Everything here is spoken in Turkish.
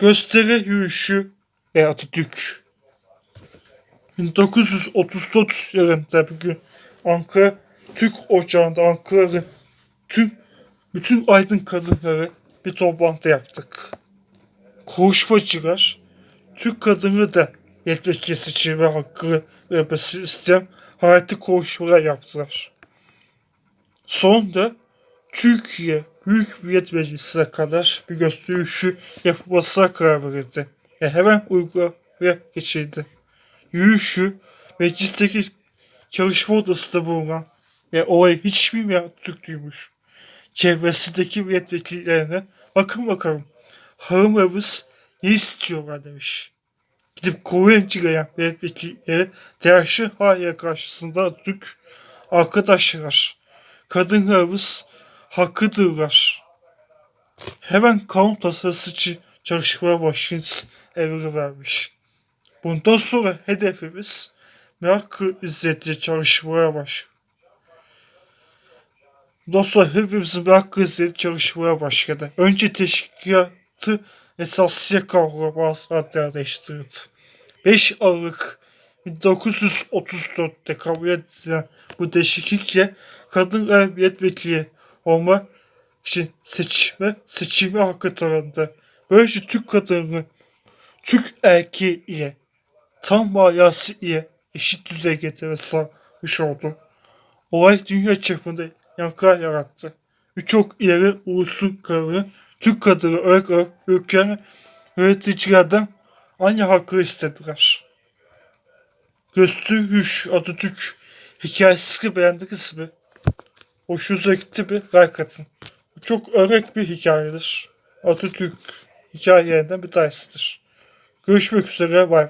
Gösteri yürüyüşü ve Atatürk. 1934 yılında bir gün Ankara Türk Ocağı'nda Ankara'nın tüm bütün aydın kadınları bir toplantı yaptık. Konuşmacılar Türk kadını da milletvekili seçilme hakkı vermesi isteyen hayati konuşmalar yaptılar. Sonunda Türkiye Büyük Millet Meclisi'ne kadar bir gösterişi yapılmasına karar verildi. Ve hemen uygulamaya geçildi. Yürüyüşü meclisteki çalışma odasında bulunan ve olayı hiç bilmeyen Türk duymuş. Çevresindeki milletvekillerine bakın bakalım hanımlarımız ne istiyorlar demiş. Gidip Kore'ye gelen milletvekilleri telaşlı haliyle karşısında Türk arkadaşlar kadınlarımız hakkıdırlar. Hemen kanun tasarısı için çalışmaya başlayınız emri vermiş. Bundan sonra hedefimiz merakı izzetli çalışmaya baş. Bundan sonra hepimizin merakı izzetli çalışmaya başladı. Önce teşkilatı esasıya kavramı değiştirildi. 5 Aralık 1934'te kabul edilen bu değişiklikle kadın ve milletvekili olma için seçme, seçilme hakkı tanındı. Böylece Türk kadını Türk erkeği ile tam manası ile eşit düzey getirmesi sağlamış oldu. Olay dünya çapında yankılar yarattı. Birçok ileri ulusun kararını Türk kadını örnek alıp ülkenin yöneticilerden aynı hakkı istediler. Gösteriş Atatürk hikayesi beğendiniz mi? Hoşunuza gitti mi? Like atın. Çok örnek bir hikayedir. Atatürk hikayelerinden bir tanesidir. Görüşmek üzere bay bay.